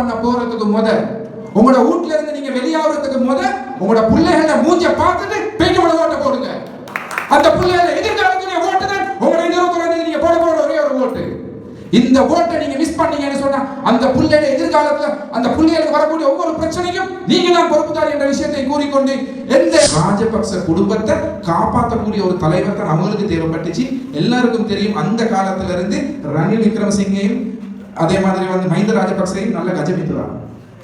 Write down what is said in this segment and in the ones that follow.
பண்ண போறதுக்கு முத உங்களோட வீட்டுல இருந்து நீங்க வெளியாகிறதுக்கு முத உங்களோட பிள்ளைகள மூஞ்ச பார்த்துட்டு பேய்க்கு ஓட்ட போடுங்க. அந்த பிள்ளைகள எதிர்காலத்துடைய ஓட்டு தான் உங்களோட இருபத்தி நீங்க போட போற ஒரே ஒரு ஓட்டு. இந்த ஓட்டை நீங்க மிஸ் பண்ணீங்கன்னு சொன்னா அந்த புள்ளையோட எதிர்காலத்துல அந்த பிள்ளைகளுக்கு வரக்கூடிய ஒவ்வொரு பிரச்சனையும் நீங்க தான் பொறுப்புதார் என்ற விஷயத்தை கூறிக்கொண்டு எந்த ராஜபக்ச குடும்பத்தை காப்பாற்றக்கூடிய ஒரு தலைவர் தான் அவங்களுக்கு தேவைப்பட்டுச்சு. எல்லாருக்கும் தெரியும் அந்த காலத்துல இருந்து ரணில் விக்ரமசிங்கையும் அதே மாதிரி வந்து மஹிந்த ராஜபக்சையும் நல்ல கஜமித்துவார்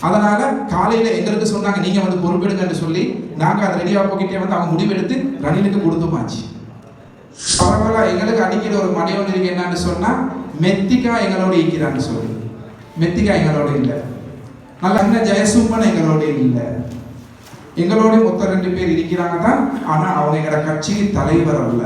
அதனால காலையில எங்களுக்கு சொன்னாங்க நீங்க வந்து பொறுப்பெடுங்கன்னு சொல்லி நாங்க அதை ரெடியா போக்கிட்டே வந்து அவங்க முடிவெடுத்து ரணிலுக்கு கொடுத்துமாச்சு. பரவாயில்ல எங்களுக்கு அடிக்கிற ஒரு மனை ஒன்று இருக்கு என்னன்னு சொன்னா மெத்திகா எங்களோட இருக்கிறான்னு சொல்லி. மெத்திகா எங்களோட இல்லை. நல்ல என்ன ஜெயசும்மன் எங்களோட இல்லை. எங்களோட மொத்தம் ரெண்டு பேர் இருக்கிறாங்க தான் ஆனா அவங்க எங்களோட கட்சிக்கு தலைவர் அல்ல.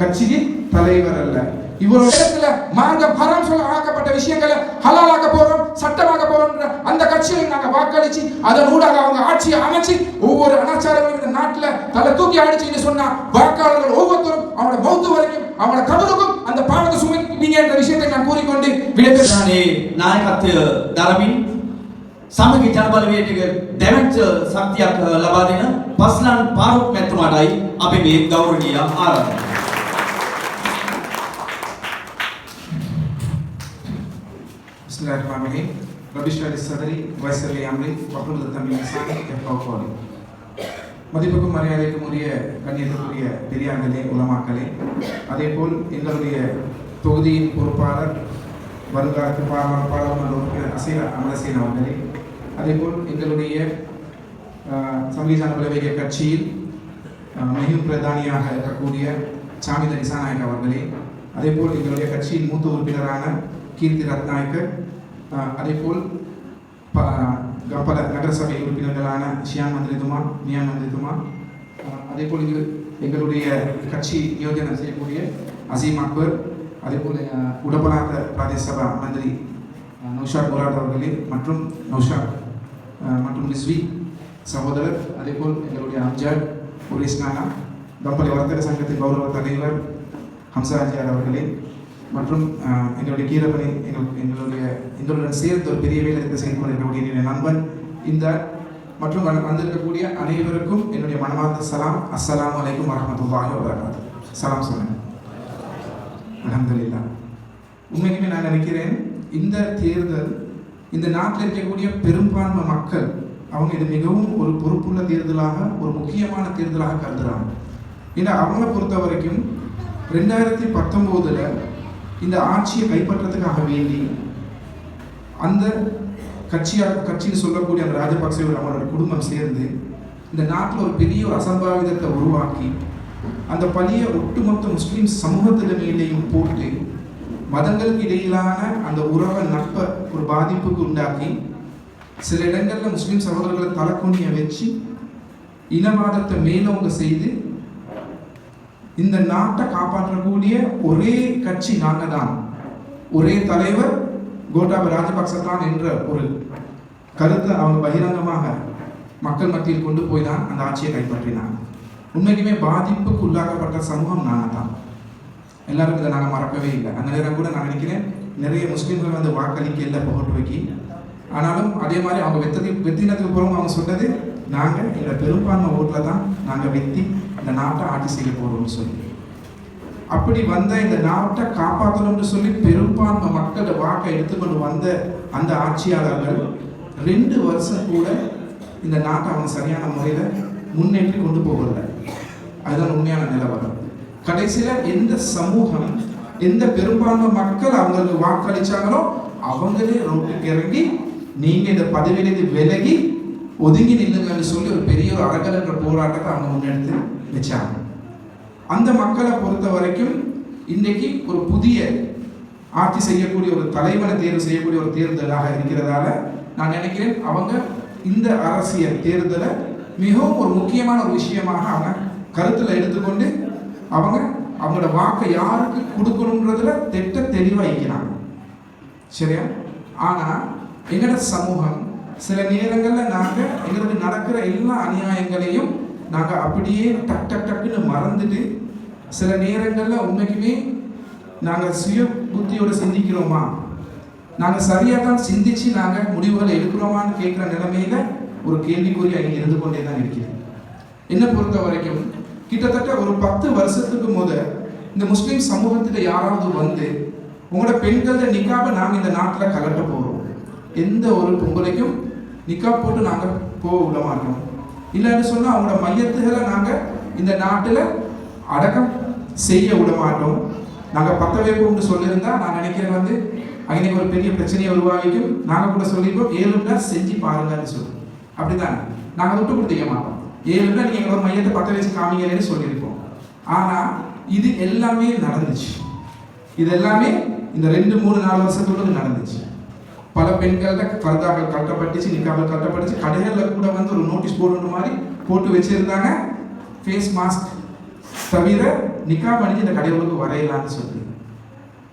கட்சிக்கு தலைவர் அல்ல. இவரோட இடத்துல மார்க்க பரம் சொல்ல ஆக்கப்பட்ட விஷயங்களை ஹலாலாக்க போறோம் சட்டமாக்க போறோம் அந்த கட்சியை நாங்க வாக்களிச்சு அதன் ஊடாக அவங்க ஆட்சியை அமைச்சு ஒவ்வொரு அனாச்சாரங்களும் இந்த நாட்டுல தலை தூக்கி அடிச்சுன்னு சொன்னா வாக்காளர்கள் ஒவ்வொருத்தரும் அவனோட மௌத்து வரைக்கும் அவனோட கபருக்கும் அந்த பாவத்தை சுமைப்பீங்க என்ற விஷயத்தை நான் கூறிக்கொண்டு விடைபெறுகிறேன் නේ නායකත්වය දරමින් සමගි ජනබලවේටක දැවැච්ච ශක්තියක් ලබා දෙන පස්ලන් පාරුක් මැතුමාටයි අපි මේ ගෞරවනීය ආරාධනය. பிஸ்மில்லாஹ் ரஹ்மான் ரபிஷ்வரி சதரி வயசலி அம்ரி வகுந்தல் தமிழ் சாணி மதிப்புக்கும் மரியாதைக்கும் உரிய கண்ணியத்துக்குரிய பெரியார்களே உலமாக்களே அதே போல் எங்களுடைய தொகுதியின் பொறுப்பாளர் வருங்காலத்து பாராளுமன்ற உறுப்பினர் அசீரா அமரசீன் அவர்களே அதே போல் எங்களுடைய சம்விதான விளைவிக்க கட்சியில் மிகவும் பிரதானியாக இருக்கக்கூடிய சாமித இசாநாயக் அவர்களே அதே போல் எங்களுடைய கட்சியின் மூத்த உறுப்பினரான கீர்த்தி ரத்நாயக்கர் அதேபோல் ப- கப்பல நகரசபை உறுப்பினர்களான ஷியான் மந்திரிதுமா மியான் மந்திரிதுமா ஆஹ், அதேபோல் இது எங்களுடைய கட்சி நியோஜனம் செய்யக்கூடிய அசீம் அக்பர் அதேபோல் ஆஹ், பிரதேச சபா மந்திரி ஆஹ், நௌஷாத் முராத் அவர்களே மற்றும் நௌஷாத் மற்றும் ரிஸ்வி சகோதரர் அதேபோல் எங்களுடைய அம்ஜாட் உரேஷ் நானா கம்பளி வர்த்தக சங்கத்தின் கௌரவ தலைவர் ஹம்சாஜியார் அவர்களே மற்றும் எங்களுடைய கீரப்பணி எங்கள் எங்களுடைய எங்களுடன் சேர்ந்து ஒரு பெரிய வேலை செய்து கொண்டிருக்கக்கூடிய என்னுடைய நண்பன் இந்த மற்றும் வந்திருக்கக்கூடிய அனைவருக்கும் என்னுடைய மனமார்ந்த சலாம். அஸ்ஸலாமு வலைக்கும் வரஹ்மத்துல்லாஹி வபரகாத்துஹு சலாம் சொன்னேன் அலமதுல்லா உண்மைக்குமே நான் நினைக்கிறேன் இந்த தேர்தல் இந்த நாட்டில் இருக்கக்கூடிய பெரும்பான்மை மக்கள் அவங்க இது மிகவும் ஒரு பொறுப்புள்ள தேர்தலாக ஒரு முக்கியமான தேர்தலாக கருதுகிறாங்க ஏன்னா அவங்களை பொறுத்த வரைக்கும் ரெண்டாயிரத்தி பத்தொம்போதில் இந்த ஆட்சியை கைப்பற்றதுக்காக வேண்டி அந்த கட்சியாக கட்சின்னு சொல்லக்கூடிய அந்த ராஜபக்சேவோட அவரோட குடும்பம் சேர்ந்து இந்த நாட்டில் ஒரு பெரிய ஒரு அசம்பாவிதத்தை உருவாக்கி அந்த பழியை ஒட்டுமொத்த முஸ்லீம் சமூகத்தின் மேலேயும் போட்டு மதங்களுக்கு இடையிலான அந்த உறவை நட்பை ஒரு பாதிப்புக்கு உண்டாக்கி சில இடங்களில் முஸ்லீம் சகோதரர்களை தலைக்குனிய வச்சு இனவாதத்தை மேலோங்க செய்து இந்த நாட்டை காப்பாற்றக்கூடிய ஒரே கட்சி நாங்க தான் ஒரே தலைவர் கோட்டாபய ராஜபக்ச தான் என்ற ஒரு கருத்தை அவங்க பகிரங்கமாக மக்கள் மத்தியில் கொண்டு போய் தான் அந்த ஆட்சியை கைப்பற்றினாங்க. உண்மைக்குமே பாதிப்புக்கு உள்ளாக்கப்பட்ட சமூகம் நாங்கள் தான் எல்லாரும் இதை நாங்கள் மறக்கவே இல்லை. அந்த நேரம் கூட நான் நினைக்கிறேன் நிறைய முஸ்லீம்கள் வந்து வாக்களிக்க இல்லை புகட்டு வைக்கி ஆனாலும் அதே மாதிரி அவங்க வெத்ததி வெத்தினத்துக்கு பிறகு அவங்க சொன்னது நாங்கள் எங்கள் பெரும்பான்மை ஓட்டில் தான் நாங்கள் வெத்தி இந்த நாட்டை ஆட்சி செய்ய போகிறோம்னு சொல்லி. அப்படி வந்த இந்த நாட்டை காப்பாற்றணும்னு சொல்லி பெரும்பான்மை மக்களோட வாக்கை எடுத்துக்கொண்டு வந்த அந்த ஆட்சியாளர்கள் ரெண்டு வருஷம் கூட இந்த நாட்டை அவங்க சரியான முறையில் முன்னேற்றி கொண்டு போகல. அதுதான் உண்மையான நிலவரம். கடைசியில் எந்த சமூகம் எந்த பெரும்பான்மை மக்கள் அவங்களுக்கு வாக்களிச்சாங்களோ அவங்களே ரோட்டுக்கு இறங்கி நீங்கள் இந்த பதவியிலிருந்து விலகி ஒதுங்கி நில்லுங்கன்னு சொல்லி ஒரு பெரிய ஒரு அறக்கலன்ற போராட்டத்தை அவங்க முன்னெடுத்து வச்சாங்க. அந்த மக்களை பொறுத்த வரைக்கும் இன்னைக்கு ஒரு புதிய ஆட்சி செய்யக்கூடிய ஒரு தலைவனை தேர்வு செய்யக்கூடிய ஒரு தேர்தலாக இருக்கிறதால நான் நினைக்கிறேன் அவங்க இந்த அரசியல் தேர்தலை மிகவும் ஒரு முக்கியமான ஒரு விஷயமாக அவங்க கருத்தில் எடுத்துக்கொண்டு அவங்க அவங்களோட வாக்கை யாருக்கு கொடுக்கணுன்றதுல திட்ட தெளிவாக வைக்கிறாங்க சரியா? ஆனால் எங்களோட சமூகம் சில நேரங்களில் நாங்கள் எங்களுக்கு நடக்கிற எல்லா அநியாயங்களையும் நாங்கள் அப்படியே டக் டக் டக்குன்னு மறந்துட்டு சில நேரங்களில் உண்மைக்குமே நாங்கள் சுய புத்தியோடு சிந்திக்கிறோமா? நாங்கள் சரியாக தான் சிந்திச்சு நாங்கள் முடிவுகளை எடுக்கிறோமான்னு கேட்குற நிலைமையில ஒரு கேள்விக்குறி அங்கே இருந்து கொண்டே தான் இருக்கிறது. என்னை பொறுத்த வரைக்கும் கிட்டத்தட்ட ஒரு பத்து வருஷத்துக்கு முத இந்த முஸ்லீம் சமூகத்தில் யாராவது வந்து உங்களோட பெண்கள நிக்காபை நாங்கள் இந்த நாட்டில் கலட்ட போகிறோம் எந்த ஒரு பொங்கலைக்கும் நிக்கா போட்டு நாங்கள் போக விட மாட்டோம் இல்லைன்னு சொன்னால் அவங்களோட மையத்துகளை நாங்கள் இந்த நாட்டில் அடக்கம் செய்ய விட மாட்டோம் நாங்கள் பத்த வைப்போம்னு சொல்லியிருந்தா நான் நினைக்கிறேன் வந்து அங்கே ஒரு பெரிய பிரச்சனையை உருவாகிக்கும் நாங்கள் கூட சொல்லியிருப்போம் ஏழுண்டா செஞ்சு பாருங்கன்னு சொல்லுவோம் அப்படிதான் நாங்கள் விட்டு கொடுத்துக்க மாட்டோம். ஏழுண்டா நீங்கள் எங்களோட மையத்தை பத்த வச்சு காமிங்கன்னு சொல்லியிருப்போம். ஆனால் இது எல்லாமே நடந்துச்சு. இது எல்லாமே இந்த ரெண்டு மூணு நாலு வருஷத்துக்கு நடந்துச்சு. பல பெண்கள்கிட்ட பர்தாக்கள் கட்டப்பட்டுச்சு நிக்காமல் கட்டப்பட்டுச்சு. கடைகளில் கூட வந்து ஒரு நோட்டீஸ் போடுற மாதிரி போட்டு வச்சிருந்தாங்க. ஃபேஸ் மாஸ்க் தவிர நிக்கா அணிஞ்சு இந்த கடைகளுக்கு வரையலாம்னு சொல்லி.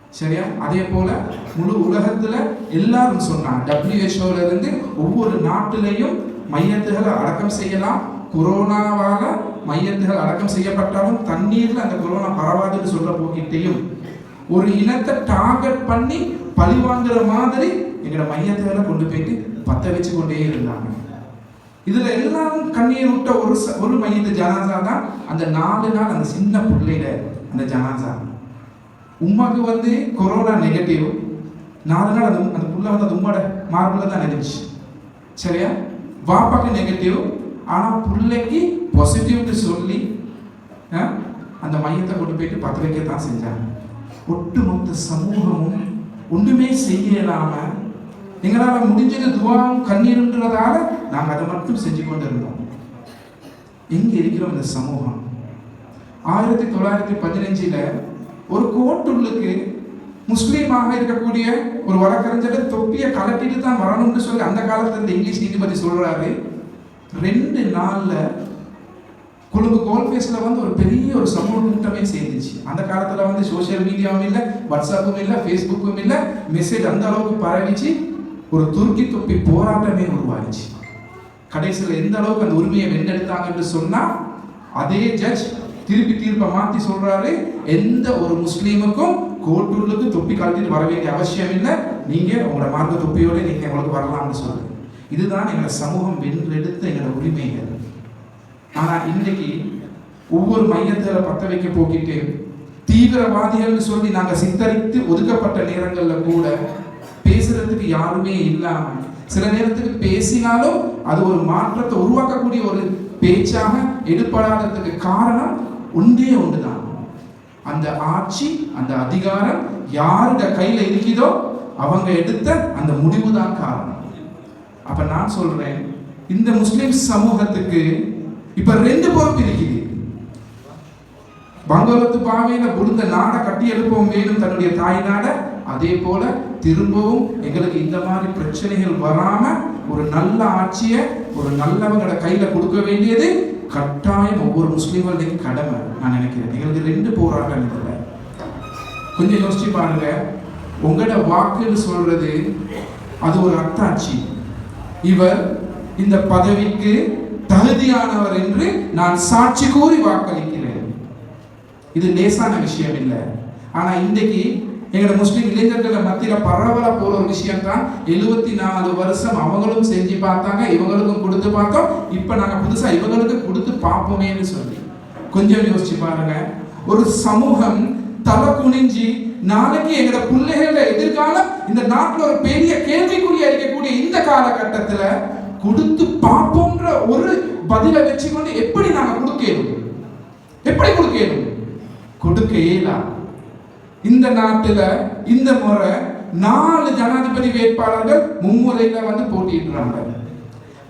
சரியா? அதே போல முழு உலகத்துல எல்லாரும் சொன்னாங்க. டபிள்யூஹெச்ஓல இருந்து ஒவ்வொரு நாட்டிலையும் மையத்துகளை அடக்கம் செய்யலாம். கொரோனாவால மையத்துகள் அடக்கம் செய்யப்பட்டாலும் தண்ணீர்ல அந்த கொரோனா பரவாதுன்னு சொல்ல போக்கிட்டையும் ஒரு இனத்தை டார்கெட் பண்ணி பழி வாங்குற மாதிரி எங்களோட மையத்துகளை கொண்டு போயிட்டு பத்த வச்சு கொண்டே இருந்தாங்க. இதுல எல்லாரும் கண்ணீர் விட்ட ஒரு ச- ஒரு மையத்து ஜனாசா தான். அந்த நாலு நாள் அந்த சின்ன பிள்ளையில அந்த ஜனாசா. உமாக்கு வந்து கொரோனா நெகட்டிவ் நாலு நாள் அது அந்த புள்ள வந்து அது உம்மோட மார்பில் தான் நினைச்சு சரியா? வாப்பாக்கு நெகட்டிவ் ஆனா பிள்ளைக்கு பாசிட்டிவ்னு சொல்லி அந்த மையத்தை கொண்டு போயிட்டு பத்து தான் செஞ்சாங்க. ஒட்டுமொத்த சமூகமும் ஒன்றுமே செய்யலாமல் எங்களால் முடிஞ்சது துவாவும் கண்ணீருன்றதால நாங்கள் அதை மட்டும் செஞ்சு கொண்டு இருந்தோம் எங்கே இருக்கிறோம் இந்த சமூகம்? ஆயிரத்தி தொள்ளாயிரத்தி பதினஞ்சில் ஒரு கோட்டுள்ளுக்கு முஸ்லீமாக இருக்கக்கூடிய ஒரு வழக்கறிஞர் தொப்பியை கலட்டிட்டு தான் வரணும்னு சொல்லி அந்த காலத்தில் இந்த இங்கிலீஷ் நீதிபதி சொல்கிறாரு ரெண்டு நாளில் கொழும்பு கோல்பேஸ்ல வந்து ஒரு பெரிய ஒரு சமூக கூட்டமே சேர்ந்துச்சு. அந்த காலத்தில் வந்து சோஷியல் மீடியாவும் இல்லை வாட்ஸ்அப்பும் இல்லை ஃபேஸ்புக்கும் இல்லை மெசேஜ் அந்த அளவுக்கு பரவிச்சு ஒரு துருக்கி தொப்பி போராட்டமே உருவாயிடுச்சு. கடைசியில் எந்த அளவுக்கு அந்த உரிமையை வென்றெடுத்தாங்கன்னு சொன்னால் அதே ஜட்ஜ் திருப்பி தீர்ப்பை மாற்றி சொல்கிறாரு எந்த ஒரு முஸ்லீமுக்கும் கோட்டூர்லுக்கு தொப்பி கழட்டிட்டு வர வேண்டிய அவசியம் இல்லை நீங்கள் உங்களோட மார்க்க தொப்பியோடு நீங்கள் உங்களுக்கு வரலாம்னு சொல்லுங்க. இதுதான் எங்களை சமூகம் வென்றெடுத்த எங்களோட உரிமைகள். ஆனால் இன்றைக்கு ஒவ்வொரு மையத்தில் பற்ற வைக்க போக்கிட்டு தீவிரவாதிகள்னு சொல்லி நாங்கள் சித்தரித்து ஒதுக்கப்பட்ட நேரங்களில் கூட பேசுறதுக்கு யாருமே இல்லாம சில நேரத்துக்கு பேசினாலும் அது ஒரு மாற்றத்தை உருவாக்கக்கூடிய ஒரு பேச்சாக எடுப்படாததுக்கு காரணம் ஒன்றே ஒன்றுதான். அந்த ஆட்சி அந்த அதிகாரம் யாருட கையில இருக்குதோ அவங்க எடுத்த அந்த முடிவு தான் காரணம். அப்ப நான் சொல்றேன் இந்த முஸ்லிம் சமூகத்துக்கு இப்ப ரெண்டு பொறுப்பு இருக்குது. பங்களத்து பாவையில புரிந்த நாடை கட்டி எழுப்பவும் வேணும் தன்னுடைய தாய் நாடை அதே போல திரும்பவும் எங்களுக்கு இந்த மாதிரி பிரச்சனைகள் வராம ஒரு நல்ல ஆட்சியை ஒரு நல்லவங்களோட கையில கொடுக்க வேண்டியது கட்டாயம் ஒவ்வொரு முஸ்லீம்களுடைய கடமை. நான் நினைக்கிறேன். எங்களுக்கு ரெண்டு போராட்டம் இதில் கொஞ்சம் யோசிச்சு பாருங்க. உங்களோட வாக்குன்னு சொல்றது அது ஒரு அத்தாட்சி. இவர் இந்த பதவிக்கு தகுதியானவர் என்று நான் சாட்சி கூறி வாக்களிக்கிறேன். இது லேசான விஷயம் இல்லை. ஆனா இன்றைக்கு எங்களோட முஸ்லீம் இளைஞர்களை மத்தியில் பரவல போற ஒரு விஷயம் தான் எழுபத்தி நாலு வருஷம் அவங்களும் செஞ்சு பார்த்தாங்க இவங்களுக்கும் கொடுத்து பார்த்தோம். இப்போ நாங்கள் புதுசாக இவங்களுக்கு கொடுத்து பார்ப்போமேன்னு சொல்லி. கொஞ்சம் யோசிச்சு பாருங்க. ஒரு சமூகம் தலை குனிஞ்சி நாளைக்கு எங்களோட பிள்ளைகள எதிர்காலம் இந்த நாட்டில் ஒரு பெரிய கேள்விக்குறியா இருக்கக்கூடிய இந்த காலகட்டத்தில் கொடுத்து பார்ப்போம்ன்ற ஒரு பதிலை வச்சுக்கொண்டு எப்படி நாங்கள் கொடுக்கணும் எப்படி கொடுக்கணும் கொடுக்க இந்த நாட்டில் இந்த முறை நாலு ஜனாதிபதி வேட்பாளர்கள் மும்முறையில வந்து போட்டியிடுறாங்க.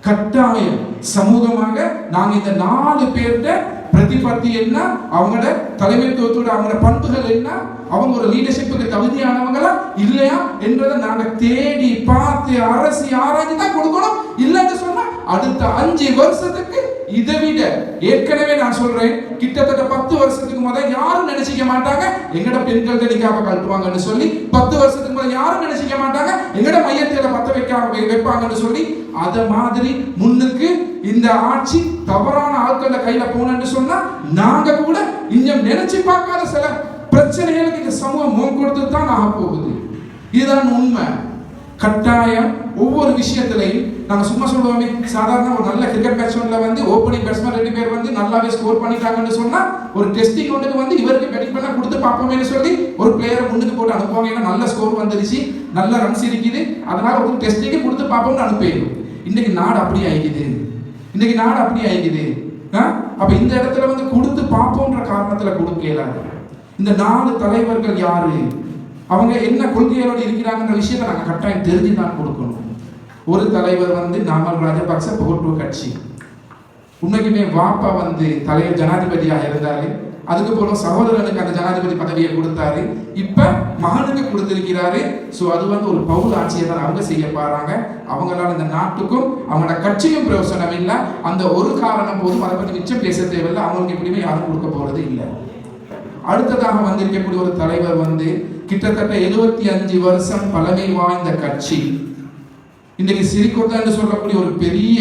கட்டாயம் சமூகமாக நாங்க இந்த நாலு பேர்கிட்ட பிரதிபத்தி என்ன அவங்களோட தலைமைத்துவத்தோட அவங்களோட பண்புகள் என்ன அவங்க ஒரு லீடர்ஷிப்புக்கு தகுதியானவங்களா இல்லையா என்றதை நாங்க தேடி பார்த்து அரசி ஆராய்ச்சி தான் கொடுக்கணும். இல்லைன்னு சொன்னா அடுத்த அஞ்சு வருஷத்துக்கு இதை விட ஏற்கனவே நான் சொல்றேன் கிட்டத்தட்ட பத்து வருஷத்துக்கு முதல் யாரும் நினைச்சிக்க மாட்டாங்க எங்கட பெண்கள் நிக்காம கழட்டுவாங்கன்னு சொல்லி பத்து வருஷத்துக்கு முதல் யாரும் நினைச்சிக்க மாட்டாங்க எங்கட மையத்தில பத்த வைக்காம வைப்பாங்கன்னு சொல்லி அத மாதிரி முன்னுக்கு இந்த ஆட்சி தவறான ஆட்கள கையில போனேன்னு சொன்னா நாங்க கூட இன்னும் நினைச்சு பார்க்காத சில பிரச்சனைகளுக்கு இந்த சமூகம் முகம் கொடுத்து தான் ஆக போகுது. இதுதான் உண்மை. கட்டாயம் ஒவ்வொரு விஷயத்திலையும் நாங்கள் சும்மா சொல்லுவோமே சாதாரண ஒரு நல்ல கிரிக்கெட் பேட்ஸ்மேனில் வந்து ஓப்பனிங் பேட்ஸ்மேன் ரெண்டு பேர் வந்து நல்லாவே ஸ்கோர் பண்ணிட்டாங்கன்னு சொன்னால் ஒரு டெஸ்டிங் ஒன்றுக்கு வந்து இவருக்கு பேட்டிங் பண்ண கொடுத்து பார்ப்போமேன்னு சொல்லி ஒரு பிளேயரை முன்னுக்கு போட்டு அனுப்புவாங்க. ஏன்னா நல்ல ஸ்கோர் வந்துருச்சு நல்ல ரன்ஸ் இருக்குது. அதனால் ஒரு டெஸ்டிங்கு கொடுத்து பார்ப்போம்னு அனுப்பிடும் இன்னைக்கு நாடு அப்படி ஆகிக்குது இன்னைக்கு நாடு அப்படி ஆகிக்குது ஆ? அப்ப இந்த இடத்துல வந்து கொடுத்து பார்ப்போம்ன்ற காரணத்துல கொடுக்கல. இந்த நாலு தலைவர்கள் யாரு? அவங்க என்ன கொள்கையோடு இருக்கிறாங்கன்ற விஷயத்தை நாங்கள் கட்டாயம் தெரிஞ்சு தான் கொடுக்கணும். ஒரு தலைவர் வந்து நாமல் ராஜபக்ச புகட்டுவ கட்சி. உண்மைக்குமே வாப்பா வந்து தலைவர் ஜனாதிபதியாக இருந்தாரு. அதுக்கு போல சகோதரனுக்கு அந்த ஜனாதிபதி பதவியை கொடுத்தாரு. இப்ப மகனுக்கு கொடுத்திருக்கிறாரு. ஸோ அது வந்து ஒரு பவுல் ஆட்சியை தான் அவங்க செய்ய பாருங்க அவங்களால இந்த நாட்டுக்கும் அவங்களோட கட்சியும் பிரயோசனம் இல்லை. அந்த ஒரு காரணம் போதும் அதை பற்றி மிச்சம் பேச தேவையில்லை. அவங்களுக்கு எப்படியுமே யாரும் கொடுக்க போறது இல்லை. அடுத்ததாக வந்திருக்கக்கூடிய ஒரு தலைவர் வந்து கிட்டத்தட்ட எழுபத்தி அஞ்சு வருஷம் பழமை வாய்ந்த கட்சி. இன்னைக்கு சிறிகொத்தான்னு சொல்லக்கூடிய ஒரு பெரிய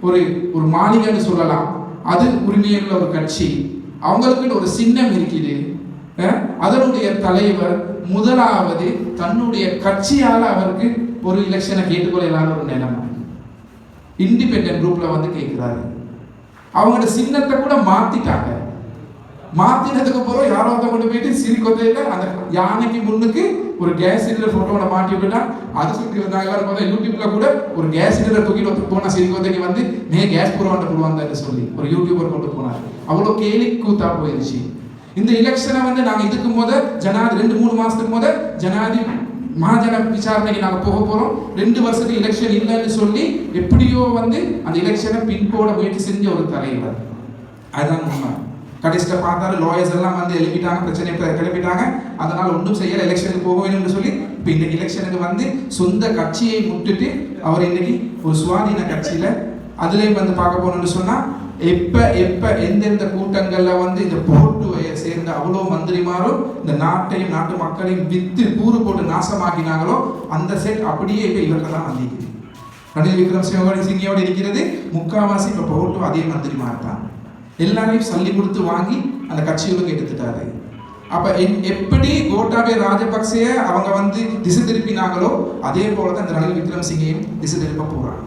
ஒரு ஒரு மாளிகைன்னு சொல்லலாம். அது உரிமையுள்ள ஒரு கட்சி. அவங்களுக்கு ஒரு சின்னம் இருக்குது. அதனுடைய தலைவர் முதலாவது தன்னுடைய கட்சியால் அவருக்கு ஒரு எலெக்ஷனை கேட்டுக்கொள்ளலான ஒரு நிலைமை. இண்டிபெண்டன்ட் குரூப்ல வந்து கேட்கிறாரு. அவங்களோட சின்னத்தை கூட மாத்திட்டாங்க. மாத்தினதுக்கு அப்புறம் யாரோ ஒருத்த கொண்டு போயிட்டு சிரிக்கொத்தையில அந்த யானைக்கு முன்னுக்கு ஒரு கேஸ் சிலிண்டர் போட்டோட மாட்டி விட்டுட்டா அது சுற்றி வந்தாங்க பார்த்தா யூடியூப்ல கூட ஒரு கேஸ் சிலிண்டர் தூக்கிட்டு வந்து போனா சிரிக்கொத்தைக்கு வந்து மே கேஸ் புறவாண்ட போடுவாங்கன்னு சொல்லி ஒரு யூடியூபர் கொண்டு போனார். அவ்வளோ கேலி கூத்தா போயிருச்சு. இந்த எலெக்ஷனை வந்து நாங்கள் இதுக்கு முத ஜனாதி ரெண்டு மூணு மாசத்துக்கு முத ஜனாதி மகாஜன விசாரணைக்கு நாங்கள் போக போகிறோம் ரெண்டு வருஷத்துக்கு எலெக்ஷன் இல்லைன்னு சொல்லி எப்படியோ வந்து அந்த எலெக்ஷனை பின்போட முயற்சி செஞ்ச ஒரு தலைவர். அதுதான் உண்மை. கடைசியில் பார்த்தாரு லாயர்ஸ் எல்லாம் வந்து எழுப்பிட்டாங்க பிரச்சனை இப்ப கிளப்பிட்டாங்க. அதனால் ஒன்றும் செய்யலை எலெக்ஷனுக்கு போக வேணும்னு சொல்லி இப்போ இன்னைக்கு எலெக்ஷனுக்கு வந்து சொந்த கட்சியை முட்டுட்டு அவர் இன்னைக்கு ஒரு சுவாதீன கட்சியில் அதுலேயும் வந்து பார்க்க போகணும்னு சொன்னால் எப்போ எப்போ எந்தெந்த கூட்டங்களில் வந்து இந்த போட்டுவையை சேர்ந்த அவ்வளோ மந்திரிமாரும் இந்த நாட்டையும் நாட்டு மக்களையும் வித்து கூறு போட்டு நாசமாக்கினாங்களோ அந்த செட் அப்படியே இப்போ இவர்கள் தான் வந்திருக்குது. ரணில் விக்ரமசிங்கோட சிங்கியோட இருக்கிறது முக்காவாசி இப்போ போட்டு அதே மந்திரிமார் தான் எல்லாரையும் சொல்லி கொடுத்து வாங்கி அந்த கட்சிகளுக்கு எடுத்துட்டாரு அப்ப என்- எப்படி கோட்டாபே ராஜபக்சேய அவங்க வந்து திசை திருப்பினாங்களோ அதே போல தான் இந்த ரணில் விக்ரமசிங்கையும் திசை திருப்ப போறாங்க.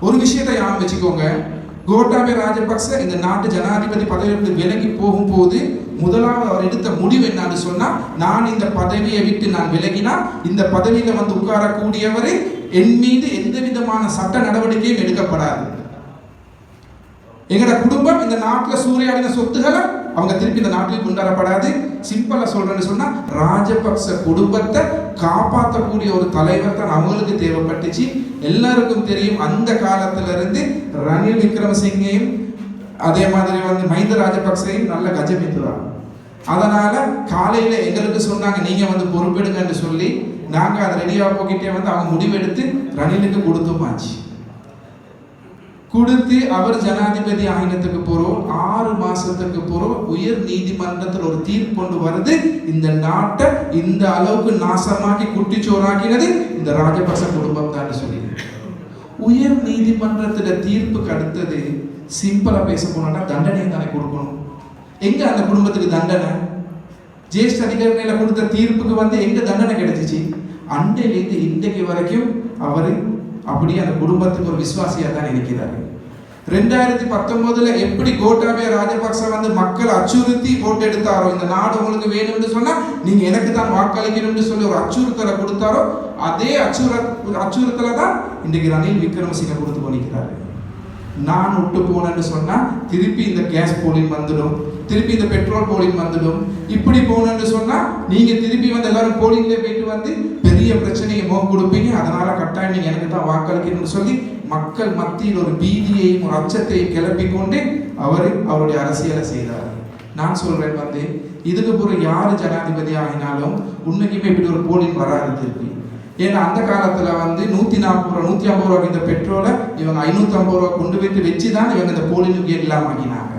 ஒரு விஷயத்தை ஞாபகம் வச்சுக்கோங்க. கோட்டாபே ராஜபக்ச இந்த நாட்டு ஜனாதிபதி பதவியிலிருந்து விலகி போகும்போது முதலாவது அவர் எடுத்த முடிவு என்னன்னு சொன்னா நான் இந்த பதவியை விட்டு நான் விலகினா இந்த பதவியில வந்து உட்காரக்கூடியவரை என் மீது எந்த விதமான சட்ட நடவடிக்கையும் எடுக்கப்படாது. எங்களோட குடும்பம் இந்த நாட்டில் சூறையாடின சொத்துக்களை அவங்க திருப்பி இந்த நாட்டில் கொண்டாடப்படாது. சிம்பிளாக சொல்கிறேன்னு சொன்னால் ராஜபக்ச குடும்பத்தை காப்பாற்றக்கூடிய ஒரு தலைவர் தான் அவங்களுக்கு தேவைப்பட்டுச்சு. எல்லாருக்கும் தெரியும் அந்த காலத்திலிருந்து ரணில் விக்ரமசிங்கையும் அதே மாதிரி வந்து மஹிந்த ராஜபக்சையும் நல்ல கஜமித்துறாங்க அதனால் காலையில் எங்களுக்கு சொன்னாங்க நீங்கள் வந்து பொறுப்பெடுங்கன்னு சொல்லி. நாங்கள் அதை ரெடியாக போக்கிட்டே வந்து அவங்க முடிவெடுத்து ரணிலுக்கு கொடுத்துமாச்சு. கொடுத்து அவர் ஜனாதிபதி ஆகினத்துக்கு போறோம். ஆறு மாசத்துக்கு போறோம். உயர் நீதிமன்றத்தில் ஒரு தீர்ப்பு கொண்டு வருது இந்த நாட்டை இந்த அளவுக்கு நாசமாக்கி குட்டிச்சோறாக்கினது இந்த ராஜபக்ச குடும்பம் தான் சொல்லி. உயர் நீதிமன்றத்துல தீர்ப்புக்கு அடுத்தது சிம்பிளா பேச போனா தண்டனை தானே கொடுக்கணும். எங்க அந்த குடும்பத்துக்கு தண்டனை? ஜேஷ்ட அதிகாரிகளை கொடுத்த தீர்ப்புக்கு வந்து எங்க தண்டனை கிடைச்சிச்சு? அண்டையிலேருந்து இன்றைக்கு வரைக்கும் அவர் அப்படியே அந்த குடும்பத்துக்கு ஒரு விசுவாசியா தான் இருக்கிறாரு. ரெண்டாயிரத்தி பத்தொன்பதுல எப்படி கோட்டாபய ராஜபக்ச வந்து மக்கள் அச்சுறுத்தி ஓட்டு எடுத்தாரோ இந்த நாடு உங்களுக்கு வேணும்னு சொன்னா நீங்க எனக்கு தான் வாக்களிக்கணும்னு சொல்லி ஒரு அச்சுறுத்தலை கொடுத்தாரோ அதே அச்சுற அச்சுறுத்தலை தான் இன்றைக்கு ரணில் விக்ரமசிங்க கொடுத்து பண்ணிக்கிறாரு நான் விட்டு போனேன்னு சொன்னால் திருப்பி இந்த கேஸ் போலிங் வந்துடும். திருப்பி இந்த பெட்ரோல் போலிங் வந்துடும். இப்படி போகணும்னு சொன்னால் நீங்கள் திருப்பி வந்து எல்லாரும் போலிங்லேயே போயிட்டு வந்து பெரிய பிரச்சனையை முகம் கொடுப்பீங்க. அதனால் கட்டாயம் நீங்கள் எனக்கு தான் வாக்களிக்கணும்னு சொல்லி மக்கள் மத்தியில் ஒரு பீதியையும் ஒரு அச்சத்தையும் கிளப்பி கொண்டு அவர் அவருடைய அரசியலை செய்தார். நான் சொல்கிறேன் வந்து இதுக்கு பிறகு யார் ஜனாதிபதி ஆகினாலும் உண்மைக்குமே இப்படி ஒரு போலிங் வராது திருப்பி. ஏன்னா அந்த காலத்துல வந்து நூத்தி நாற்பது ரூபா நூத்தி ஐம்பது ரூபாய்க்கு இந்த பெட்ரோலை இவங்க ஐநூத்தி ஐம்பது ரூபா கொண்டு போயிட்டு வச்சு தான் இவங்க இந்த போலிங் இல்லாம ஆக்கினாங்க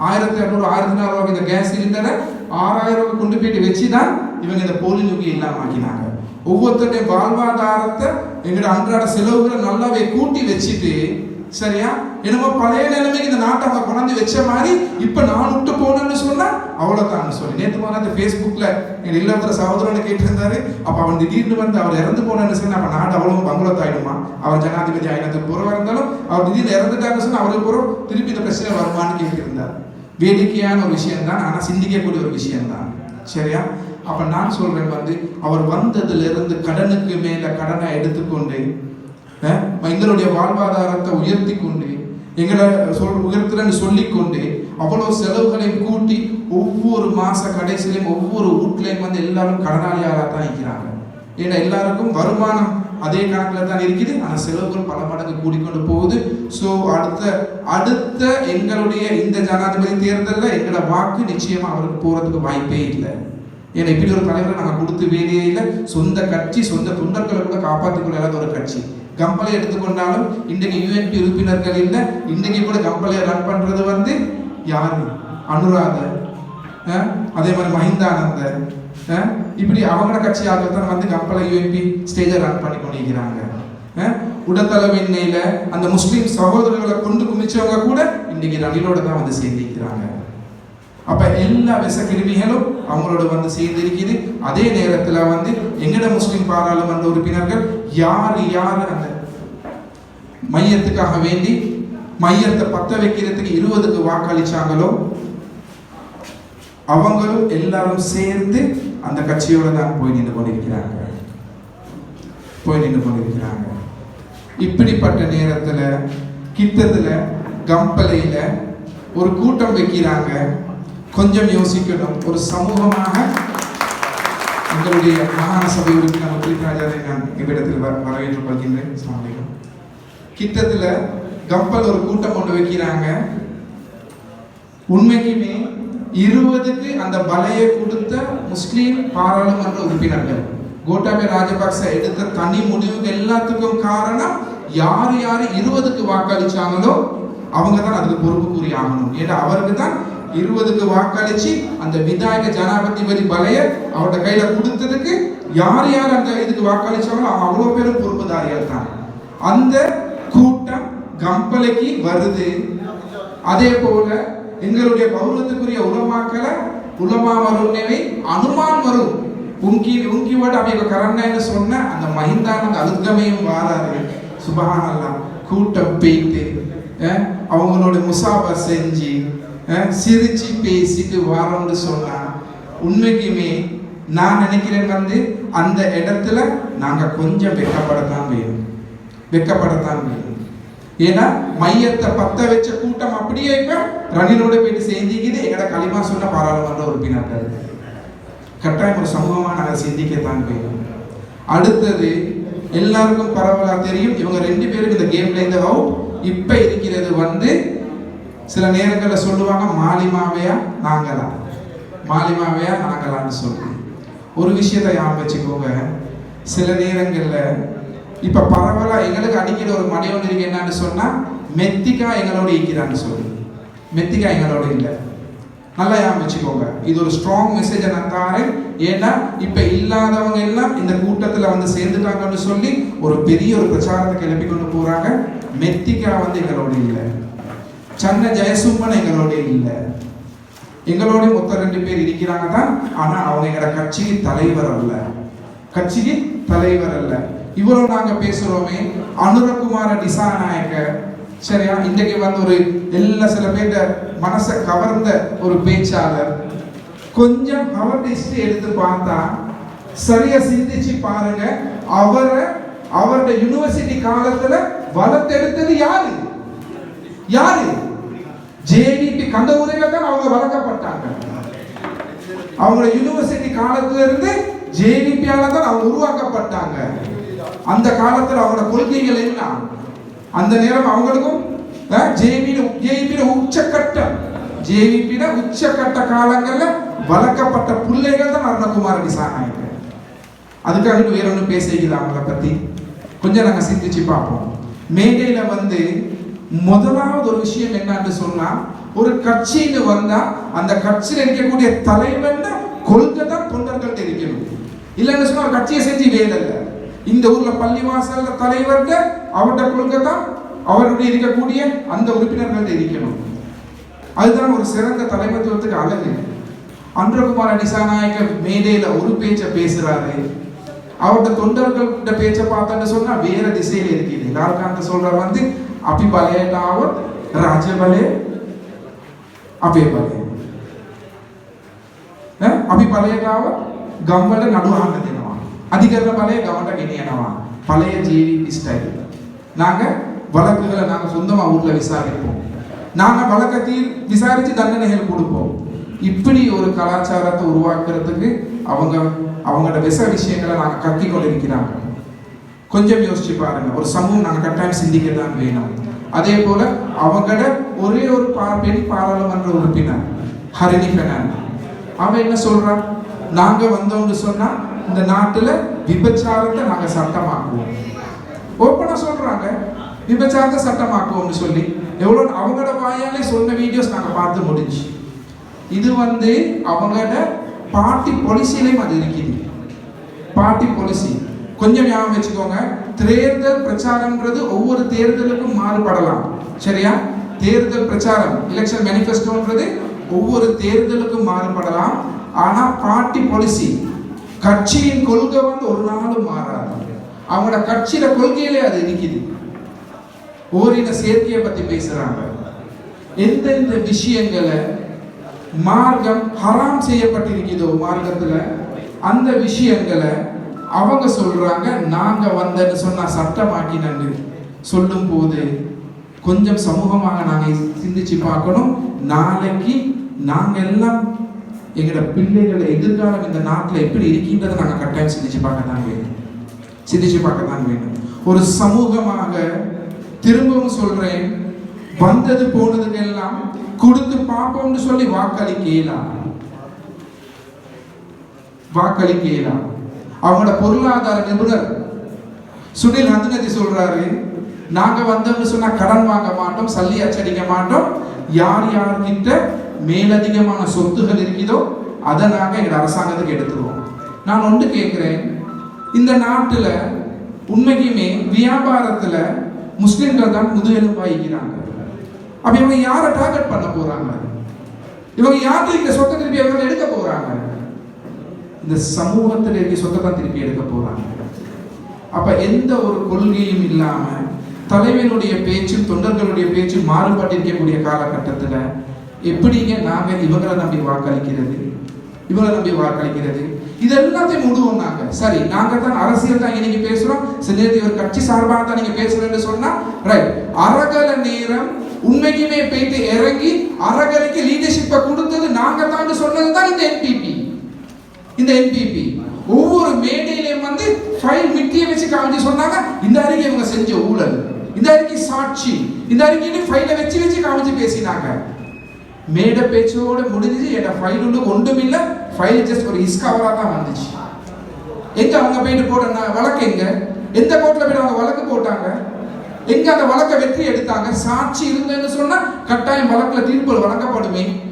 ஆயிரத்தி இரநூறு ஆயிரத்தி நாலு ரூபாய்க்கு இந்த கேஸ் சிலிண்டரை ஆறாயிரம் ரூபாய் கொண்டு போயிட்டு வச்சு தான் இவங்க இந்த போலிங் இல்லாம ஆக்கினாங்க ஒவ்வொருத்தருடைய வாழ்வாதாரத்தை எங்களோட அன்றாட செலவுகளை நல்லாவே கூட்டி வச்சுட்டு சரியா என்னமோ பழைய நிலைமைக்கு இந்த நாட்டை அவங்க கொண்டாந்து வச்ச மாதிரி இப்போ நான் விட்டு போனேன்னு சொன்னால் அவ்வளோதான் சொல்லி. நேற்று போன அந்த ஃபேஸ்புக்கில் எங்கள் இல்லாத சகோதரனை கேட்டிருந்தாரு. அப்போ அவன் திடீர்னு வந்து அவர் இறந்து போனேன்னு சொன்னால் அப்போ நாடு அவ்வளோ பங்களத்து ஆயிடுமா அவர் ஜனாதிபதி ஆயினத்துக்கு புறவா இருந்தாலும் அவர் திடீர்னு இறந்துட்டாங்கன்னு சொன்னால் அவருக்கு புறம் திருப்பி இந்த பிரச்சனை வருமான்னு கேட்டிருந்தார். வேடிக்கையான ஒரு விஷயம் தான் ஆனால் சிந்திக்கக்கூடிய ஒரு விஷயம் தான் சரியா? அப்போ நான் சொல்கிறேன் வந்து அவர் வந்ததுலேருந்து கடனுக்கு மேலே கடனை எடுத்துக்கொண்டு எங்களுடைய வாழ்வாதாரத்தை உயர்த்தி கொண்டு எங்களை சொல் உயர்த்துறன்னு சொல்லிக்கொண்டு அவ்வளோ செலவுகளை கூட்டி ஒவ்வொரு மாத கடைசியிலையும் ஒவ்வொரு வீட்லையும் வந்து எல்லாரும் கடனாளியாராக தான் இருக்கிறாங்க. ஏன்னா எல்லாருக்கும் வருமானம் அதே கணக்கில் தான் இருக்குது. ஆனால் செலவுகள் பல மடங்கு கூடிக்கொண்டு போகுது. ஸோ அடுத்த அடுத்த எங்களுடைய இந்த ஜனாதிபதி தேர்தலில் எங்களோட வாக்கு நிச்சயமாக அவருக்கு போகிறதுக்கு வாய்ப்பே இல்லை. ஏன்னா இப்படி ஒரு தலைவரை நாங்கள் கொடுத்து வேலையே இல்லை. சொந்த கட்சி சொந்த தொண்டர்களை கூட காப்பாற்றிக் கொள்ளாத ஒரு கட்சி. கம்பளை எடுத்துக்கொண்டாலும் இன்றைக்கு யூஎன்பி உறுப்பினர்கள் இல்லை இன்றைக்கு கூட கம்பளையை ரன் பண்ணுறது வந்து யாரு? அனுராத. அதே மாதிரி மஹிந்தானந்த இப்படி அவங்களோட கட்சியாக தான் வந்து கம்பளை யூஎன்பி ஸ்டேஜை ரன் பண்ணி கொண்டிருக்கிறாங்க. அஹ், அந்த முஸ்லீம் சகோதரர்களை கொண்டு குமிச்சவங்க கூட இன்னைக்கு ரணிலோட தான் வந்து சேர்ந்திருக்கிறாங்க. அப்ப எல்லா விச கிருமிகளும் அவங்களோட வந்து சேர்ந்திருக்குது. அதே நேரத்தில் வந்து எங்கட முஸ்லிம் பாராளுமன்ற உறுப்பினர்கள் யார் யார் அந்த மையத்துக்காக வேண்டி மையத்தை பத்த வைக்கிறதுக்கு இருபதுக்கு வாக்களிச்சாங்களோ அவங்களும் எல்லாரும் சேர்ந்து அந்த கட்சியோட தான் போய் நின்று கொண்டிருக்கிறாங்க. போய் நின்று கொண்டிருக்கிறாங்க. இப்படிப்பட்ட நேரத்தில் கிட்டத்தில் கம்பலையில் ஒரு கூட்டம் வைக்கிறாங்க. கொஞ்சம் யோசிக்கணும். ஒரு சமூகமாக எங்களுடைய மாகாண சபை உறுப்பினர் முத்துராஜாவை நான் இவ்விடத்தில் வர வரவேற்றுக் கொள்கின்றேன். அஸ்ஸலாமு கிட்டத்தில் கம்பல் ஒரு கூட்டம் கொண்டு வைக்கிறாங்க. உண்மைக்குமே இருபதுக்கு அந்த பலையை கொடுத்த முஸ்லீம் பாராளுமன்ற உறுப்பினர்கள். கோட்டாபே ராஜபக்ச எடுத்த தனி முடிவுக்கு எல்லாத்துக்கும் காரணம் யார் யார் இருபதுக்கு வாக்களிச்சாங்களோ அவங்க தான் அதுக்கு பொறுப்புக்குரிய ஆகணும். ஏன்னா அவருக்கு தான் இருபதுக்கு வாக்களிச்சு அந்த விதாயக ஜனாதிபதி பலைய அவரோட கையில கொடுத்ததுக்கு யார் யார் அந்த இதுக்கு வாக்களிச்சாங்களோ அவ்வளோ பேரும் பொறுப்புதாரிகள் தான். அந்த கூட்டம் கம்பளைக்கு வருது. அதே போல எங்களுடைய கௌரவத்துக்குரிய உலமாக்களை உலமா வரும்னவே அனுமான் வரும். உங்கி உங்கி வாட் அப்படி கரண்டைன்னு சொன்ன அந்த மஹிந்தானந்த அழுத்தமையும் வாராரு சுபகானல்லாம் கூட்டம் பெய்து அவங்களோட முசாபா செஞ்சு சிரித்து சிரிச்சு பேசிட்டு வரோம்னு சொன்னா உண்மைக்குமே நான் நினைக்கிறேன் வந்து அந்த இடத்துல நாங்கள் கொஞ்சம் வெக்கப்படத்தான் வேணும். வெக்கப்படத்தான் வேணும். ஏன்னா மையத்தை பத்த வச்ச கூட்டம் அப்படியே இப்ப ரணிலோட போயிட்டு சேர்ந்திக்கிது எங்கட களிமா சொன்ன பாராளுமன்ற உறுப்பினர்கள். கட்டாயம் ஒரு சமூகமாக நாங்கள் சிந்திக்கத்தான் வேணும். அடுத்தது எல்லாருக்கும் பரவலா தெரியும் இவங்க ரெண்டு பேரும் இந்த கேம்ல இந்த அவுட் இப்போ இருக்கிறது வந்து சில நேரங்களில் சொல்லுவாங்க மாலிமாவையா நாங்களா? மாலிமாவையா நாங்களான்னு சொல்லி. ஒரு விஷயத்தை ஞாபகம் வச்சுக்கோங்க. சில நேரங்களில் இப்போ பரவலாக எங்களுக்கு அடிக்கிற ஒரு மணி ஒன்று இருக்கு என்னன்னு சொன்னால் மெத்திக்கா எங்களோட இருக்கிறான்னு சொல்லி. மெத்திக்கா எங்களோட இல்லை. நல்லா ஞாபகம் வச்சுக்கோங்க. இது ஒரு ஸ்ட்ராங் மெசேஜ் நான் தாரேன் ஏன்னா இப்போ இல்லாதவங்க எல்லாம் இந்த கூட்டத்தில் வந்து சேர்ந்துட்டாங்கன்னு சொல்லி ஒரு பெரிய ஒரு பிரச்சாரத்தை கிளப்பி கொண்டு போகிறாங்க மெத்திக்கா வந்து எங்களோட இல்லை. சன்ன ஜெயசும்மன் எங்களோட இல்லை. எங்களோட மொத்தம் ரெண்டு பேர் இருக்கிறாங்க தான். ஆனா அவங்க எங்களோட கட்சிக்கு தலைவர் அல்ல. கட்சிக்கு தலைவர் அல்ல. இவ்வளவு நாங்க பேசுறோமே அனுரகுமார திசாநாயக்க சரியா? இன்றைக்கு வந்து ஒரு எல்லா சில பேர்ட மனசை கவர்ந்த ஒரு பேச்சாளர். கொஞ்சம் அவர் ஹிஸ்டரி எடுத்து பார்த்தா சரியா சிந்திச்சு பாருங்க அவரை அவருடைய யூனிவர்சிட்டி காலத்துல வளர்த்தெடுத்தது யாரு? யாரு? ஜேடிபி கந்த உதவியில தான் அவங்க வளர்க்கப்பட்டாங்க. அவங்களோட யூனிவர்சிட்டி காலத்துல இருந்து ஜேடிபியால தான் அவங்க உருவாக்கப்பட்டாங்க. அந்த காலத்துல அவங்களோட கொள்கைகள் என்ன? அந்த நேரம் அவங்களுக்கும் ஜேபிட ஜேபிட உச்சக்கட்டம். ஜேவிபியில உச்சக்கட்ட காலங்கள்ல வளர்க்கப்பட்ட பிள்ளைகள் தான் அருணகுமார டிசானாயிங்க அதுக்காக வேற ஒன்றும் பேசிக்கலாம் அவங்கள பத்தி. கொஞ்சம் நாங்கள் சிந்திச்சு பார்ப்போம். மேடையில வந்து முதலாவது ஒரு விஷயம் என்னன்னு சொன்னா ஒரு கட்சின்னு வந்தா அந்த கட்சியில் இருக்கக்கூடிய தலைவன் கொள்கை தான் தொண்டர்கள்ட்ட இருக்கணும். இல்லைன்னு சொன்னா கட்சியை செஞ்சு வேலை இல்லை இந்த ஊர்ல பள்ளிவாசல்ல தலைவர்கிட்ட அவர்கிட்ட கொள்கை தான் அவருடைய இருக்கக்கூடிய அந்த உறுப்பினர்கள் இருக்கணும். அதுதான் ஒரு சிறந்த தலைமைத்துவத்துக்கு அழகு. அன்றகுமார் திசாநாயக்க மேடையில ஒரு பேச்சை பேசுறாரு. அவருடைய தொண்டர்கள்கிட்ட பேச்சை பார்த்தேன்னு சொன்னா வேற திசையில இருக்குது. லால்காந்த சொல்ற வந்து அபி பலேட்டாவ ராஜ்ய பலே අපේ බලය. ඈ අපි බලයටාව ගම්වල නඩු අහන්න දෙනවා. අධිකරණ බලය ගමට ගෙනියනවා. பழைய ஜிவிபி ஸ்டைல் நாங்க வழக்குகளை நாங்க சொந்தமா ஊர்ல விசாரிப்போம் நாங்க வழக்கை தீர் விசாரிச்சு தண்டனைகள் கொடுப்போம் இப்படி ஒரு கலாச்சாரத்தை உருவாக்குறதுக்கு அவங்க அவங்களோட விச விஷயங்களை நாங்க கத்தி கொண்டிருக்கிறாங்க கொஞ்சம் யோசிச்சு பாருங்க. ஒரு சமூகம் நாங்க கட்டாயம் சிந்திக்க தான் வேணும். அதே போல அவங்களோட ஒரே ஒரு பா- பெண் பாராளுமன்ற உறுப்பினர் ஹரிணி பெனான். அவன் என்ன சொல்றான்? நாங்க வந்தோம்னு சொன்னா இந்த நாட்டுல விபச்சாரத்தை நாங்க சட்டமாக்குவோம். ஓப்பனா சொல்றாங்க. விபச்சாரத்தை சட்டமாக்குவோம்னு சொல்லி எவ்வளவு அவங்களோட வாயாலே சொன்ன வீடியோஸ் நாங்க பார்த்து முடிஞ்சு. இது வந்து அவங்களோட பார்ட்டி பாலிசியிலையும் அது இருக்குது. பார்ட்டி பாலிசி கொஞ்சம் ஞாபகம் வச்சுக்கோங்க. தேர்தல் பிரச்சாரம்ன்றது ஒவ்வொரு தேர்தலுக்கும் மாறுபடலாம். சரியா? தேர்தல் பிரச்சாரம் எலெக்ஷன் மேனிஃபெஸ்டோன்றது ஒவ்வொரு தேர்தலுக்கும் மாறுபடலாம். ஆனால் பார்ட்டி பாலிசி கட்சியின் கொள்கை வந்து ஒரு நாளும் மாறாது. அவங்களோட கட்சியில கொள்கையிலே அது இருக்குது. ஓரின சேர்க்கையை பத்தி பேசுறாங்க. எந்தெந்த விஷயங்களை மார்க்கம் ஹராம் செய்யப்பட்டிருக்கிறதோ மார்க்கத்துல அந்த விஷயங்களை அவங்க சொல்றாங்க நாங்க வந்தன்னு சொன்னா சட்டமாக்கினு சொல்லும் போது கொஞ்சம் சமூகமாக நாங்க சிந்திச்சு பார்க்கணும். நாளைக்கு நாங்க எல்லாம் எங்களோட பிள்ளைகளை எதிர்காலம் இந்த நாட்டில் எப்படி இருக்கின்றதை நாங்க கட்டாயம் சிந்திச்சு பார்க்க தான் வேணும் சிந்திச்சு பார்க்க தான் வேணும் ஒரு சமூகமாக திரும்பவும் சொல்றேன் வந்தது போனதுக்கு எல்லாம் கொடுத்து பார்ப்போம்னு சொல்லி வாக்களிக்கலாம் வாக்களிக்கலாம் அவங்களோட பொருளாதார நிபுணர். சுனில் ஹந்தனதி சொல்றாரு நாங்க வந்தோம்னு சொன்னா கடன் வாங்க மாட்டோம் சல்லி அச்சடிக்க மாட்டோம். யார் யார்கிட்ட மேலதிகமான சொத்துகள் இருக்குதோ அதை நாங்கள் எங்கள் அரசாங்கத்துக்கு எடுத்துருவோம். நான் ஒன்று கேட்குறேன் இந்த நாட்டில் உண்மைக்குமே வியாபாரத்தில் முஸ்லீம்கள் தான் முதுகெலும்பாய்க்கிறாங்க அப்போ இவங்க யாரை டார்கெட் பண்ண போகிறாங்க இவங்க யார்கிட்ட இந்த சொத்தை திருப்பி அவங்க எடுக்க போகிறாங்க இந்த சமூகத்தில் எப்படி சொத்தை தான் திருப்பி எடுக்க போறாங்க? அப்ப எந்த ஒரு கொள்கையும் இல்லாம தலைவனுடைய பேச்சும் தொண்டர்களுடைய பேச்சும் மாறுபட்டிருக்கக்கூடிய காலகட்டத்தில் எப்படிங்க நாங்க இவங்களை நம்பி வாக்களிக்கிறது? இவங்களை நம்பி வாக்களிக்கிறது. இது எல்லாத்தையும் முடுவோம் நாங்க. சரி நாங்க தான் அரசியல் தான் இன்னைக்கு பேசுறோம். சில ஒரு கட்சி சார்பாக தான் நீங்க பேசுறேன்னு சொன்னா ரைட் அரகல நேரம் உண்மைக்குமே போயிட்டு இறங்கி அரகலைக்கு லீடர்ஷிப்பை கொடுத்தது நாங்க தான் சொன்னது தான் இந்த என்பிபி இந்த என்பிபி ஒவ்வொரு மேடையிலையும் வந்து ஃபைல் மிட்டியை வச்சு காமிச்சு சொன்னாங்க. இந்த அறிக்கை இவங்க செஞ்ச ஊழல். இந்த அறிக்கை சாட்சி. இந்த அறிக்கையில ஃபைலை வச்சு வச்சு காமிச்சு பேசினாங்க. மேடை பேச்சோட முடிஞ்சு என் ஃபைல் உள்ள ஒன்றும் இல்லை. ஃபைல் ஜஸ்ட் ஒரு இஸ்காவலாக தான் வந்துச்சு. எங்க அவங்க போயிட்டு போட வழக்கு எங்க? எந்த கோர்ட்ல போய் அவங்க வழக்கு போட்டாங்க? எங்க அந்த வழக்கை வெற்றி எடுத்தாங்க? சாட்சி இருந்தேன்னு சொன்னா கட்டாயம் வழக்குல தீர்ப்பு வழங்கப்படுமே.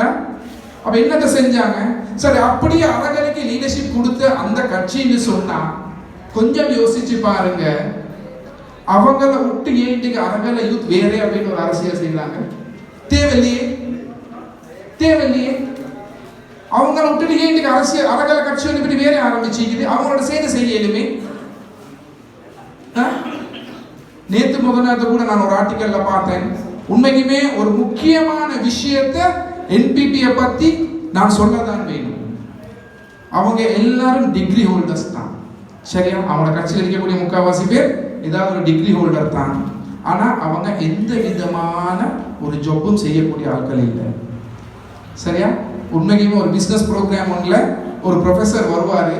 ஆ? அப்ப என்னத்தை செஞ்சாங்க? சரி அப்படியே அறகலைக்கு லீடர்ஷிப் கொடுத்த அந்த கட்சின்னு சொன்னா கொஞ்சம் யோசிச்சு பாருங்க. அவங்கள விட்டு ஏன் இன்னைக்கு அறகலை யூத் வேறே அப்படின்னு ஒரு அரசியல் செய்யலாங்க தேவையில்லையே. தேவையில்லையே. அவங்கள விட்டுட்டு ஏன் இன்னைக்கு அரசியல் அறகலை கட்சி வந்து இப்படி வேற ஆரம்பிச்சிக்குது. அவங்களோட சேர்ந்து செய்யலுமே நேத்து முதல் நேரத்தை கூட நான் ஒரு ஆர்டிக்கல்ல பார்த்தேன். உண்மைக்குமே ஒரு முக்கியமான விஷயத்தை என்பிபியை பற்றி நான் சொல்லதான் வேணும். அவங்க எல்லாரும் டிகிரி ஹோல்டர்ஸ் தான். சரியா? அவங்களோட கட்சியில் இருக்கக்கூடிய முக்கால்வாசி பேர் ஏதாவது ஒரு டிகிரி ஹோல்டர் தான். ஆனால் அவங்க எந்த விதமான ஒரு ஜொப்பும் செய்யக்கூடிய ஆட்கள் இல்லை. சரியா? உண்மைக்குமே ஒரு பிஸ்னஸ் ப்ரோக்ராம் ஒன்றில் ஒரு ப்ரொஃபஸர் வருவார்.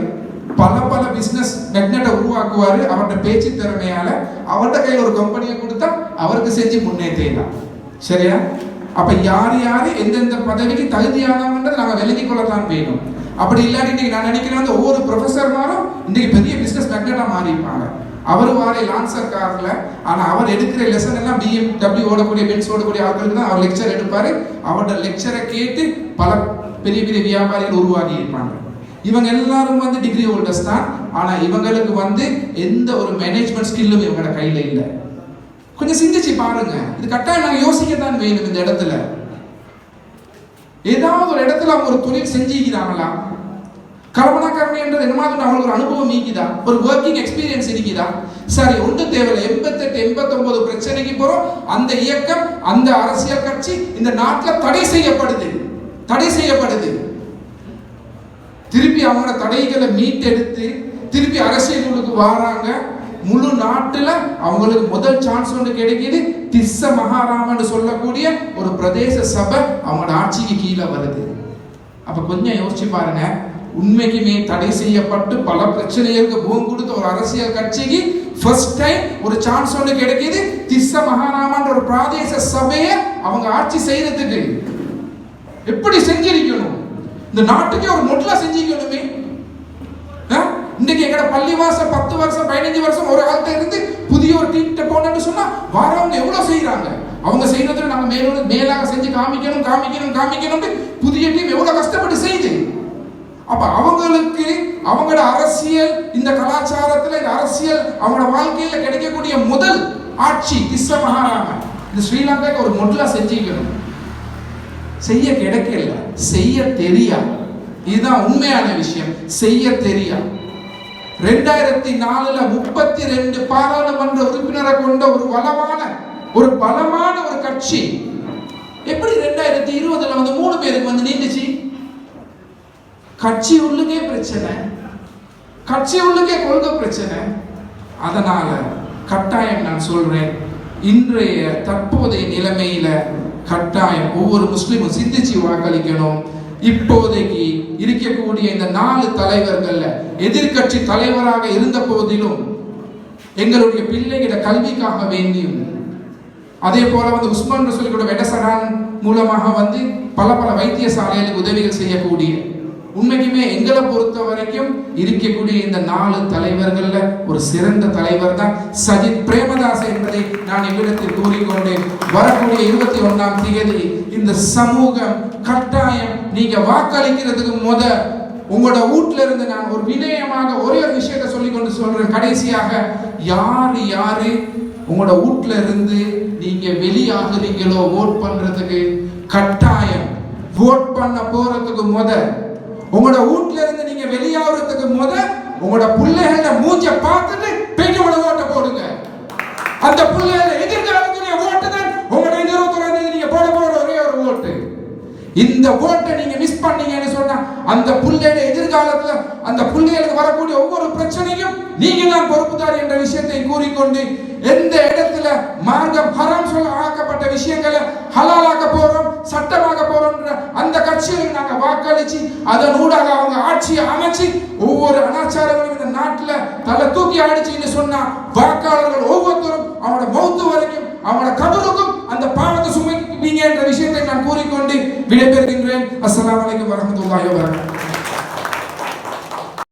பல பல பிஸ்னஸ் மெக்னெட்டை உருவாக்குவார். அவர்கிட்ட பேச்சு திறமையால் அவர்கிட்ட கையில் ஒரு கம்பெனியை கொடுத்தா அவருக்கு செஞ்சு முன்னேற்றலாம் சரியா? அப்ப யார் யாரு எந்தெந்த பதவிக்கு தகுதியானவன்றதை நாங்க விலகி கொள்ளத்தான் வேணும் அப்படி இல்லாட்டி இன்னைக்கு நான் நினைக்கிறேன் வந்து ஒவ்வொரு ப்ரொஃபஸர்மாரும் இன்னைக்கு பெரிய பிசினஸ் மேக்னெட்டா மாறிப்பாங்க அவர் வார லான்சர் கார்ல ஆனா அவர் எடுக்கிற லெசன் எல்லாம் பிஎம்டபிள்யூ ஓடக்கூடிய பென்ஸ் ஓடக்கூடிய ஆட்களுக்கு தான் அவர் லெக்சர் எடுப்பாரு. அவரோட லெக்சரை கேட்டு பல பெரிய பெரிய வியாபாரிகள் உருவாகி இருப்பாங்க. இவங்க எல்லாரும் வந்து டிகிரி ஹோல்டர்ஸ் தான். ஆனா இவங்களுக்கு வந்து எந்த ஒரு மேனேஜ்மெண்ட் ஸ்கில்லும் இவங்களோட கையில இல்லை. கொஞ்சம் சிந்திச்சு பாருங்க. இது கட்டாயம் யோசிக்க தான்ன்னு வேணும் இந்த இடத்துல. ஏதாவது ஒரு இடத்துல அவங்க ஒரு தொழில் செஞ்சுக்கிறாங்களா? கல்பனாக்கரணை என்றது என்ன மாதிரி அவங்களுக்கு ஒரு அனுபவம் நீக்கிதா? ஒரு ஒர்க்கிங் எக்ஸ்பீரியன்ஸ் இருக்குதா சரி ஒன்று தேவையில்லை. எண்பத்தெட்டு எண்பத்தொன்பது பிரச்சனைக்கு போகிறோம் அந்த இயக்கம் அந்த அரசியல் கட்சி இந்த நாட்டில் தடை செய்யப்படுது. தடை செய்யப்படுது. திருப்பி அவங்களோட தடைகளை மீட்டெடுத்து திருப்பி அரசியலுக்கு வராங்க. முழு நாட்டுல அவங்களுக்கு முதல் சான்ஸ் ஒன்று கிடைக்குது. திஸ்ஸ மகாராமன்னு சொல்லக்கூடிய ஒரு பிரதேச சபை அவங்களோட ஆட்சிக்கு கீழே வருது. அப்ப கொஞ்சம் யோசிச்சு பாருங்க. உண்மைக்குமே தடை செய்யப்பட்டு பல பிரச்சனைகளுக்கு பூம் கொடுத்த ஒரு அரசியல் கட்சிக்கு ஃபர்ஸ்ட் டைம் ஒரு சான்ஸ் ஒன்று கிடைக்குது. திஸ்ஸ மகாராமன்ற ஒரு பிராதேச சபையை அவங்க ஆட்சி செய்யறதுக்கு. எப்படி செஞ்சிருக்கணும்? இந்த நாட்டுக்கே ஒரு நொட்லா செஞ்சிக்கணுமே இன்னைக்கு எங்கட பள்ளிவாசல் பத்து வருஷம் பதினஞ்சு வருஷம் ஒரு காலத்துல இருந்து புதிய ஒரு டீம்கிட்ட போனேன்னு சொன்னா வாரவங்க எவ்வளவு செய்யறாங்க அவங்க செய்யறதுல நம்ம மேலும் மேலாக செஞ்சு காமிக்கணும் காமிக்கணும் காமிக்கணும் புதிய டீம் எவ்வளவு கஷ்டப்பட்டு செய்யுது அப்ப அவங்களுக்கு அவங்களோட அரசியல் இந்த கலாச்சாரத்துல இந்த அரசியல் அவங்களோட வாழ்க்கையில கிடைக்கக்கூடிய முதல் ஆட்சி கிஸ்ஸ மகாராம இந்த ஸ்ரீலங்காக்கு ஒரு முதலா செஞ்சுக்கணும். செய்ய கிடைக்கல செய்ய தெரியா இதுதான் உண்மையான விஷயம். செய்ய தெரியா ரெண்டாயிரத்தி நாலுல முப்பத்தி ரெண்டு பாராளுமன்ற உறுப்பினரை கொண்ட ஒரு வளமான ஒரு பலமான ஒரு கட்சி. எப்படி ரெண்டாயிரத்தி இருபதுல வந்து மூணு பேருக்கு வந்து நீண்டுச்சு? கட்சி உள்ளுக்கே பிரச்சனை. கட்சி உள்ளுக்கே கொள்கை பிரச்சனை. அதனால கட்டாயம் நான் சொல்றேன் இன்றைய தற்போதைய நிலைமையில கட்டாயம் ஒவ்வொரு முஸ்லீமும் சிந்திச்சு வாக்களிக்கணும். இப்போதைக்கு இருக்கக்கூடிய இந்த நாலு தலைவர்கள்ல எதிர்க்கட்சி தலைவராக இருந்த போதிலும் எங்களுடைய பிள்ளைகிட கல்விக்காக வேண்டியும் அதே போல வந்து உஸ்மான் சொல்லிக்கூட கூட வெடசரான் மூலமாக வந்து பல பல வைத்தியசாலைகளுக்கு உதவிகள் செய்யக்கூடிய உண்மைக்குமே எங்களை பொறுத்த வரைக்கும் இருக்கக்கூடிய இந்த நாலு தலைவர்கள்ல ஒரு சிறந்த தலைவர் தான் சஜித் பிரேமதாஸ் என்பதை நான் இவ்விடத்தில் கூறிக்கொண்டேன். வரக்கூடிய இருபத்தி ஒன்றாம் தேதி இந்த சமூகம் கட்டாயம் நீங்க வாக்களிக்கிறதுக்கு முத உங்களோட வீட்ல இருந்து நான் ஒரு வினயமாக ஒரே ஒரு விஷயத்தை சொல்லி கொண்டு சொல்றேன். கடைசியாக யாரு யாரு உங்களோட வீட்ல இருந்து நீங்க வெளியாகிறீங்களோ ஓட் பண்றதுக்கு கட்டாயம். ஓட் பண்ண போறதுக்கு முத உங்களோட வீட்ல இருந்து நீங்க வெளியாகிறதுக்கு முத உங்களோட பிள்ளைகள மூஞ்ச பார்த்துட்டு பெரிய உங்களோட ஓட்டை போடுங்க. அந்த பிள்ளைகள எதிர்காலத்துடைய ஓட்டு தான் உங்களோட இருபத்தொராம் தேதி நீங்க போட போற ஒரே ஒரு ஓட்டு. இந்த ஓட்டை நீங்க மிஸ் பண்ணீங்கன்னு சொன்னா அந்த புள்ளையோட எதிர்காலத்துல அந்த புள்ளைகளுக்கு வரக்கூடிய ஒவ்வொரு பிரச்சனையும் நீங்க தான் பொறுப்புதார் என்ற விஷயத்தை கூறிக்கொண்டு எந்த இடத்துல மார்க்கம் ஹராம் சொல்ல ஆக்கப்பட்ட விஷயங்களை ஹலாலாக்க போறோம் சட்டமாக போறோம்ன்ற அந்த கட்சியில் நாங்க வாக்களிச்சு அதன் ஊடாக அவங்க ஆட்சியை அமைச்சு ஒவ்வொரு அனாச்சாரங்களும் இந்த நாட்டுல தலை தூக்கி ஆடிச்சுன்னு சொன்னா வாக்காளர்கள் ஒவ்வொருத்தரும் அவனோட மௌத்து வரைக்கும் அவனோட கபருக்கும் அந்த பாவத்தை சுமைப்பீங்க என்ற விஷயத்தை நான் கூறிக்கொண்டு விடைபெறுகின்றேன். அஸ்லாம் வலைக்கம் வரமத்துல்லாஹி வபரகாத்துஹு.